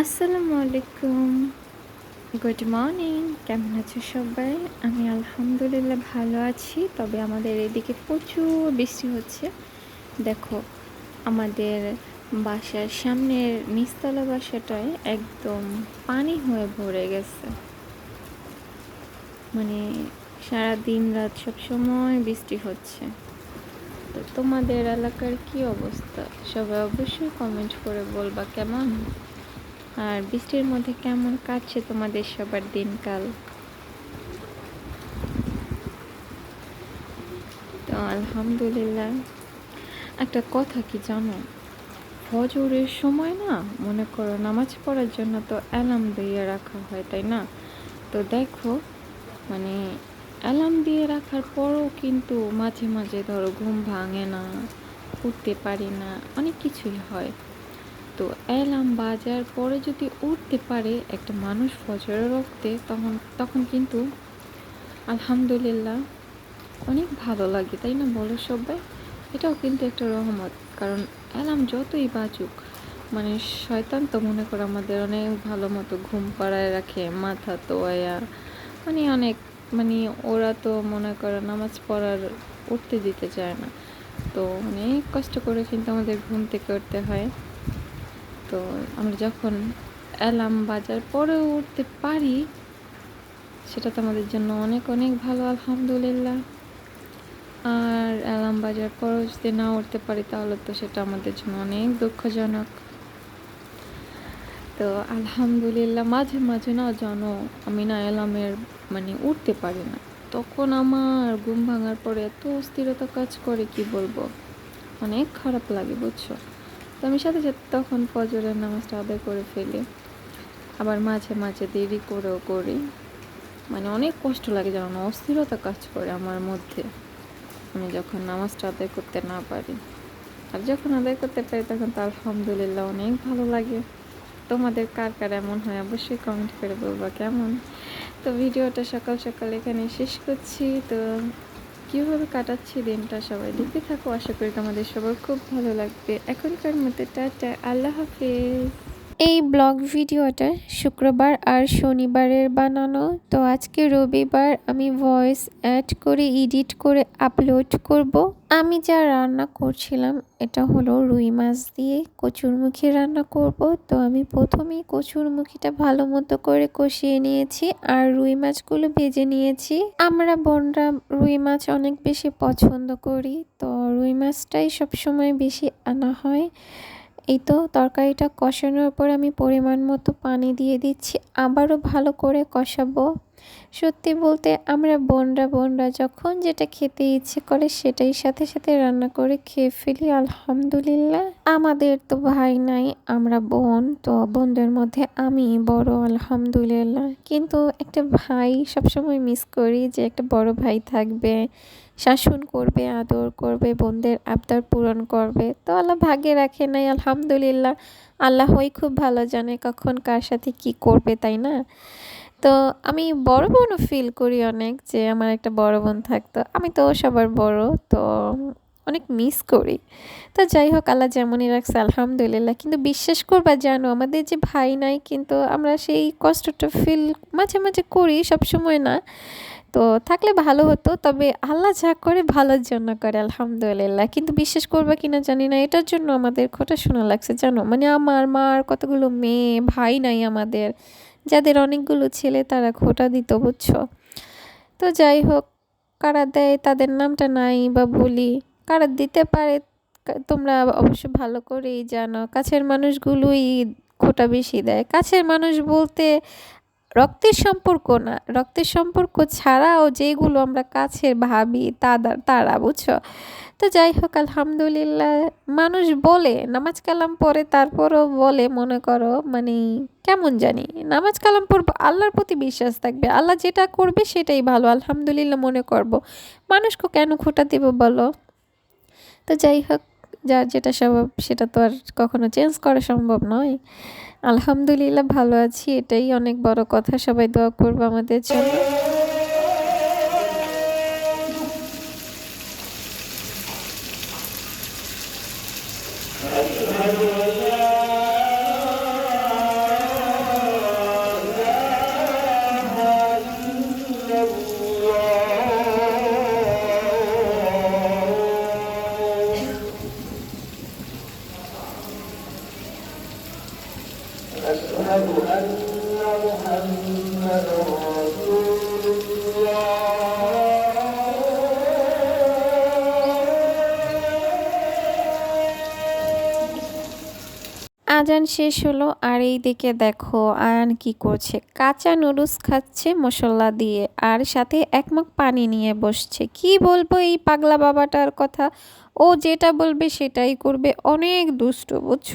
আসসালামু আলাইকুম। Good morning কেমন আছো সবাই? আমি আলহামদুলিল্লাহ ভালো আছি, তবে আমাদের এদিকে প্রচুর বৃষ্টি হচ্ছে। দেখো, আমাদের বাসার সামনের নিচতলা বাসাটায় একদম পানি হয়ে ভরে গেছে। মানে সারা দিন রাত সব সময় বৃষ্টি হচ্ছে। তো তোমাদের এলাকার কি অবস্থা? সবাই অবশ্যই কমেন্ট করে বলবা, কেমন? আর বৃষ্টির মধ্যে কেমন কাটছে তোমাদের সবার দিনকাল? তো আলহামদুলিল্লাহ। একটা কথা কি জানো? ফজরের সময় না, মনে করো নামাজ পড়ার জন্য তো অ্যালার্ম দিয়ে রাখা হয়, তাই না? তো দেখো মানে অ্যালার্ম দিয়ে রাখার পরও কিন্তু মাঝে মাঝে ধরো ঘুম ভাঙে না, উঠতে পারি না, অনেক কিছুই হয়। তো অ্যালার্ম বাজার, পরে যদি উঠতে পারে একটা মানুষ ফজরে রক্তে, তখন তখন কিন্তু আলহামদুলিল্লাহ অনেক ভালো লাগে, তাই না বলো সবাই? এটাও কিন্তু একটা রহমত, কারণ অ্যালার্ম যতই বাজুক মানে শয়তান তো মনে করে আমাদের অনেক ভালো মতো ঘুম পাড়ায় রাখে, মাথা তোয়া মানে অনেক মানে ওরা তো মনে করে নামাজ পড়ার উঠতে দিতে চায় না। তো অনেক কষ্ট করে কিন্তু আমাদের ঘুম থেকে উঠতে হয়। তো আমরা যখন অ্যালার্ম বাজার পরেও উঠতে পারি, সেটা তো আমাদের জন্য অনেক অনেক ভালো, আলহামদুলিল্লাহ। আর অ্যালার্ম বাজার পরেও যদি না উঠতে পারি, তাহলে তো সেটা আমাদের জন্য অনেক দুঃখজনক। তো আলহামদুলিল্লাহ, মাঝে মাঝে না জানো আমি না অ্যালার্মের মানে উঠতে পারি না। তখন আমার ঘুম ভাঙার পরে এত অস্থিরতা কাজ করে, কি বলব? অনেক খারাপ লাগে, বুঝছ? তো আমি সাথে সাথে তখন ফজরের নামাজটা আদায় করে ফেলি। আবার মাঝে মাঝে দেরি করেও করি। মানে অনেক কষ্ট লাগে যেন অস্থিরতা কাজ করে আমার মধ্যে। আমি যখন নামাজটা আদায় করতে না পারি। আর যখন আদায় করতে পারি তখন তো আলহামদুলিল্লাহ অনেক ভালো লাগে। তোমাদের কার কার এমন হয় অবশ্যই কমেন্ট করে বলবা কেমন? তো ভিডিওটা সকাল সকাল এখানে শেষ করছি। তো কীভাবে কাটাচ্ছি দিনটা সবাই দেখতে থাকো। আশা করি তোমাদের সবার খুব ভালো লাগবে। এখনকার মতো টাটা। আল্লাহ হাফেজ। এই ব্লগ ভিডিওটা শুক্রবার আর শনিবারের বানানো। তো আজকে রবিবার আমি ভয়েস অ্যাড করে, এডিট করে, আপলোড করব। আমি যা রান্না করছিলাম, এটা হলো রুই মাছ দিয়ে কচুরমুখী রান্না করব। তো আমি প্রথমেই কচুরমুখীটা ভালো মতো করে কষিয়ে নিয়েছি আর রুই মাছগুলো ভেজে নিয়েছি। আমরা বোনরা রুই মাছ অনেক বেশি পছন্দ করি, তো রুই মাছটাই সবসময় বেশি আনা হয়। এই তো তরকারিটা কষানোর পর আমি পরিমাণ মতো পানি দিয়ে দিচ্ছি, আবারও ভালো করে কষাবো। সত্যি বলতে আমরা বোনরা বোনরা যখন যেটা খেতে ইচ্ছে করে সেটাই সাথে সাথে রান্না করে খেয়ে ফেলি, আলহামদুলিল্লাহ। আমাদের তো ভাই নাই, আমরা বোন, তো বোনদের মধ্যে আমি বড়, আলহামদুলিল্লাহ। কিন্তু একটা ভাই সবসময় মিস করি যে একটা বড় ভাই থাকবে শাসন করবে, আদর করবে, বোনদের আবদার পূরণ করবে। তো আল্লাহ ভাগে রাখে নাই, আলহামদুলিল্লাহ। আল্লাহই খুব ভালো জানে কখন কার সাথে কি করবে, তাই না? তো আমি বড় বোনও ফিল করি অনেক যে আমার একটা বড় বোন থাকতো। আমি তো সবার বড়, তো অনেক মিস করি। তো যাই হোক, আল্লাহ যেমনই রাখছে, আলহামদুলিল্লাহ। কিন্তু বিশ্বাস করবা, জানো, আমাদের যে ভাই নাই, কিন্তু আমরা সেই কষ্টটা ফিল মাঝে মাঝে করি সব সময় না। তো থাকলে ভালো হতো, তবে আল্লাহ যা করে ভালোর জন্য করে, আলহামদুলিল্লাহ। কিন্তু বিশ্বাস করবে কিনা জানি না, এটার জন্য আমাদের খোটা শোনা লাগছে, জানো? মানে আমার মার কতগুলো মেয়ে, ভাই নাই আমাদের, যাদের অনেকগুলো ছেলে তারা খোটা দিত, বুঝছ? তো যাই হোক, কারা দেয় তাদের নামটা নাই বা বলি, কারা দিতে পারে তোমরা অবশ্য ভালো করেই জানো, কাছের মানুষগুলোই খোটা বেশি দেয়। কাছের মানুষ বলতে রক্তের সম্পর্ক না, রক্তের সম্পর্ক ছাড়াও যেগুলো আমরা কাছের ভাবি তারা তারা, বুঝছ? তো যাই হোক, আলহামদুলিল্লাহ, মানুষ বলে, নামাজ কালাম পরে তারপরও বলে, মনে করো মানে কেমন জানি? নামাজ কালাম পড়ব, আল্লাহর প্রতি বিশ্বাস থাকবে, আল্লাহ যেটা করবে সেটাই ভালো, আলহামদুলিল্লাহ মনে করব। মানুষকে কেন খোটা দেব বলো? তো যাই হোক, যার যেটা স্বভাব, সেটা তো আর কখনো চেঞ্জ করা সম্ভব নয়। আলহামদুলিল্লাহ ভালো আছি। এটাই অনেক বড় কথা। সবাই দোয়া করব আমাদের জন্য। আজান শেষ হলো, আর এই দিকে দেখো আয়ান কি করছে। কাঁচা নুডলস খাচ্ছে মশলা দিয়ে, আর সাথে এক মগ পানি নিয়ে বসছে। কি বলব এই পাগলা বাবাটার কথা? ও যেটা বলবে সেটাই করবে। অনেক দুষ্ট, বুঝছ?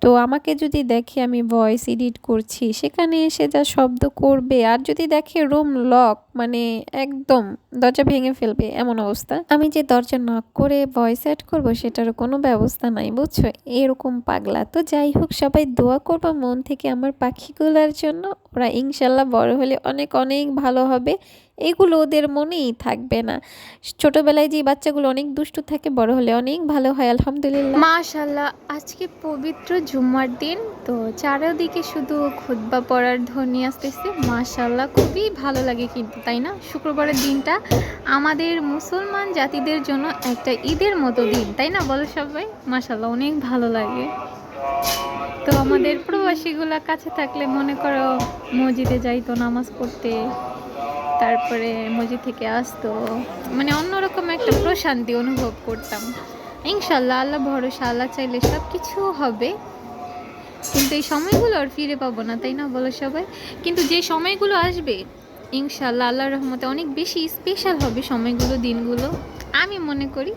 তো আমাকে যদি দেখে আমি ভয়েস এডিট করছি, সেখানে এসে যা শব্দ করবে, আর যদি দেখে রুম লক মানে একদম দরজা ভেঙে ফেলবে, এমন অবস্থা। আমি যে দরজা নক করে ভয়েস অ্যাড করব, সেটারও কোনো ব্যবস্থা নাই, বুঝছ? এরকম পাগলা। তো যাই হোক, সবাই দোয়া করবা মন থেকে আমার পাখিগুলোর জন্য। ওরা ইনশাল্লাহ বড় হলে অনেক অনেক ভালো হবে। এগুলো ওদের মনেই থাকবে না। ছোটবেলায় যে বাচ্চাগুলো অনেক দুষ্টু থাকে, বড় হলে অনেক ভালো হয়, আলহামদুলিল্লাহ। মাশাল্লাহ আজকে পবিত্র জুম্মার দিন, তো চারিদিকে শুধু খুতবা পড়ার ধ্বনি আসতেছে। মাশাল্লাহ খুবই ভালো লাগে কিন্তু, তাই না? শুক্রবারের দিনটা আমাদের মুসলমান জাতিদের জন্য একটা ঈদের মতো দিন, তাই না বলো সবাই? মাশাল্লাহ অনেক ভালো লাগে। তো আমাদের প্রবাসীগুলা কাছে থাকলে মনে করো মসজিদে যাইতো, নামাজ পড়তে। তারপরে মসজিদ থেকে আসতো। মানে অন্যরকম একটা প্রশান্তি অনুভব করতাম। ইনশাল্লাহ, আল্লাহ ভরসা, আল্লাহ চাইলে সব কিছু হবে। কিন্তু এই সময়গুলো আর ফিরে পাবো না, তাই না বলো সবাই? কিন্তু যে সময়গুলো আসবে, ইনশাল্লাহ আল্লাহর রহমতে অনেক বেশি স্পেশাল হবে সময়গুলো, দিনগুলো। আমি মনে করি,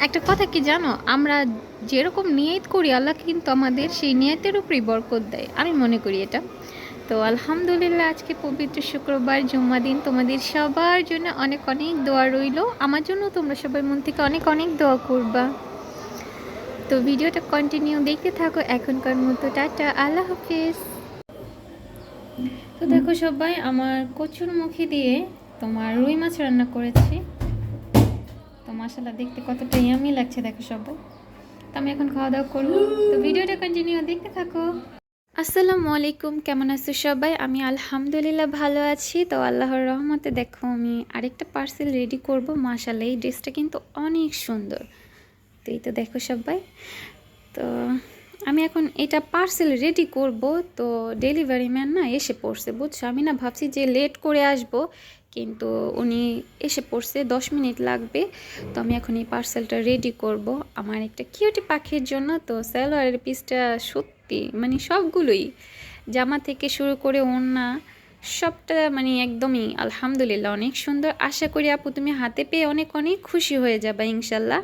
একটা কথা কি জানো? আমরা যেরকম নিয়ত করি, আল্লাহ কিন্তু আমাদের সেই নিয়তের উপরেই বরকত দেয়। আমি মনে করি এটা। তো আলহামদুলিল্লাহ, আজকে পবিত্র শুক্রবার, জুম্মা দিন। তোমাদের সবার জন্য অনেক অনেক দোয়া রইল। আমার জন্য তোমরা সবাই মন থেকে অনেক অনেক দোয়া করবা। তো ভিডিওটা কন্টিনিউ দেখতে থাকো এখনকার মতো। টাটা, আল্লাহ হাফিজ। তো দেখো সবাই, আমার কচুর মুখি দিয়ে তোমার রুই মাছ রান্না করেছি। তো মাসাল্লাহ দেখতে কতটা ইয়ামি লাগছে দেখো সবাই। তো আমি এখন খাওয়া দাওয়া করব। তো ভিডিওটা কন্টিনিউ দেখতে থাকো। আসসালামু আলাইকুম, কেমন আছো সবাই? আমি আলহামদুলিল্লাহ ভালো আছি। তো আল্লাহর রহমতে দেখো, আমি আরেকটা পার্সেল রেডি করব। মাশাল্লাহ এই ড্রেসটা কিন্তু অনেক সুন্দর। তো এই তো দেখো সবাই। তো আমি এখন এটা পার্সেল রেডি করব, তো ডেলিভারি ম্যান না এসে পড়ছে, বুঝছ? আমি না ভাবছি যে লেট করে আসব, কিন্তু উনি এসে পড়ছে, দশ মিনিট লাগবে, তো আমি এখন এই পার্সেলটা রেডি করব। আমার একটা কিউটি পাখির জন্য, তো স্যালোয়ারের পিসটা সত্যি মানে সবগুলোই, জামা থেকে শুরু করে ওড়না, সবটা মানে একদমই আলহামদুলিল্লাহ অনেক সুন্দর। আশা করি আপু, তুমি হাতে পেয়ে অনেক অনেক খুশি হয়ে যাবে, ইনশাল্লাহ।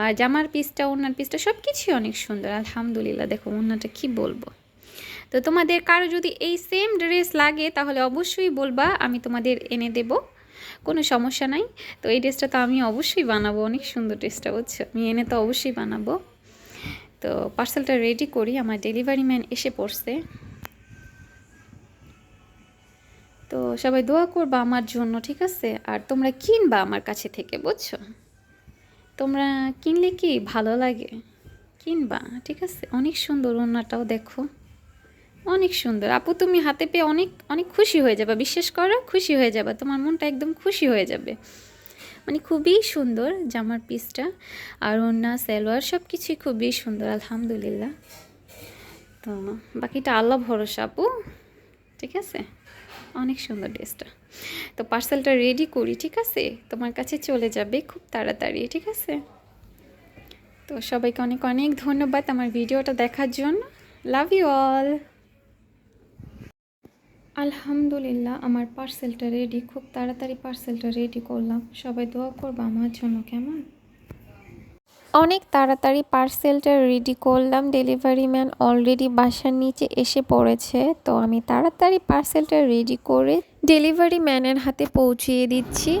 আর জামার পিসটা ওড়নার পিসটা সব কিছুই অনেক সুন্দর, আলহামদুলিল্লাহ। দেখো, ওড়নাটা কি বলব? তো তোমাদের কারও যদি এই সেম ড্রেস লাগে, তাহলে অবশ্যই বলবা, আমি তোমাদের এনে দেব। কোনো সমস্যা নাই। তো এই ড্রেসটা তো আমি অবশ্যই বানাবো, অনেক সুন্দর ড্রেসটা বুঝছ? আমি এনে তো অবশ্যই বানাবো। তো পার্সেলটা রেডি করি, আমার ডেলিভারি ম্যান এসে পড়ছে। তো সবাই দোয়া করবা আমার জন্য, ঠিক আছে? আর তোমরা কিনবা আমার কাছে থেকে, বুঝছ? তোমরা কিনলে কি ভালো লাগে? কিনবা, ঠিক আছে? অনেক সুন্দর ওনাটাও দেখো। অনেক সুন্দর। আপু, তুমি হাতে পেয়ে অনেক অনেক খুশি হয়ে যাবে। বিশ্বাস করো, খুশি হয়ে যাবে। তোমার মনটা একদম খুশি হয়ে যাবে। মানে খুবই সুন্দর জামার পিসটা আর ওনা সালোয়ার সব কিছুই খুবই সুন্দর, আলহামদুলিল্লাহ। তো বাকিটা আল্লাহ ভরসা, আপু। ঠিক আছে? অনেক সুন্দর ড্রেসটা। তো পার্সেলটা রেডি করি, ঠিক আছে? তোমার কাছে চলে যাবে খুব তাড়াতাড়ি, ঠিক আছে? তো সবাইকে অনেক অনেক ধন্যবাদ আমার ভিডিওটা দেখার জন্য। লাভ ইউ অল আলহামদুলিল্লাহ, আমার পার্সেলটা রেডি খুব তাড়াতাড়ি পার্সেলটা রেডি করলাম। সবাই দোয়া করব আমার জন্য, কেমন? অনেক তাড়াতাড়ি পার্সেলটা রেডি করলাম। ডেলিভারি ম্যান অলরেডি বাসার নিচে এসে পড়েছে। তো আমি তাড়াতাড়ি পার্সেলটা রেডি করে ডেলিভারি ম্যানের হাতে পৌঁছিয়ে দিচ্ছি।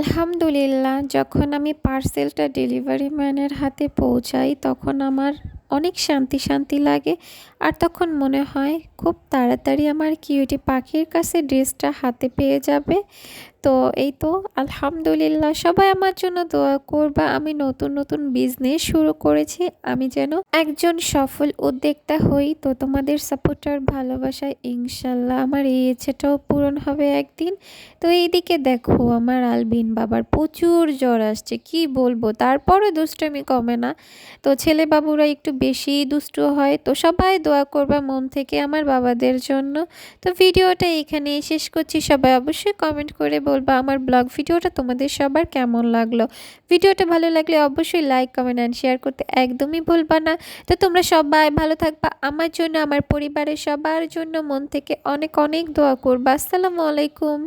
আলহামদুলিল্লাহ যখন আমি পার্সেলটা ডেলিভারি ম্যানের হাতে পৌঁছাই তখন আমার অনেক শান্তি শান্তি লাগে। আর তখন মনে হয়, খুব তাড়াতাড়ি আমার কিউটি পাখির কাছে ড্রেসটা হাতে পেয়ে যাবে। তো এই তো, আলহামদুলিল্লাহ, সবাই আমার জন্য দোয়া করবা। আমি নতুন নতুন বিজনেস শুরু করেছি। আমি যেন একজন সফল উদ্যোক্তা হই। তো তোমাদের সাপোর্টার ভালোবাসায় ইনশাল্লাহ আমার এই ইচ্ছেটাও পূরণ হবে একদিন। তো এইদিকে দেখো, আমার আলবিন বাবার প্রচুর জ্বর আসছে। কি বলব? তারপরও দুষ্টমি কমে না। তো ছেলে বাবুরা একটু বেশি দুষ্টু হয়, তো সবাই দোয়া করবা মন থেকে আমার বাবাদের জন্য। তো ভিডিওটা এখানে শেষ করছি। সবাই অবশ্যই কমেন্ট করে বলবা আমার ব্লগ ভিডিওটা তোমাদের সবার কেমন লাগল। ভিডিওটা ভালো লাগলে অবশ্যই লাইক কমেন্ট অ্যান্ড শেয়ার করতে একদমই ভুলবা না। তো তোমরা সবাই ভালো থাকবা। আমার জন্য, আমার পরিবারের সবার জন্য মন থেকে অনেক অনেক দোয়া করবা। আসসালামু আলাইকুম।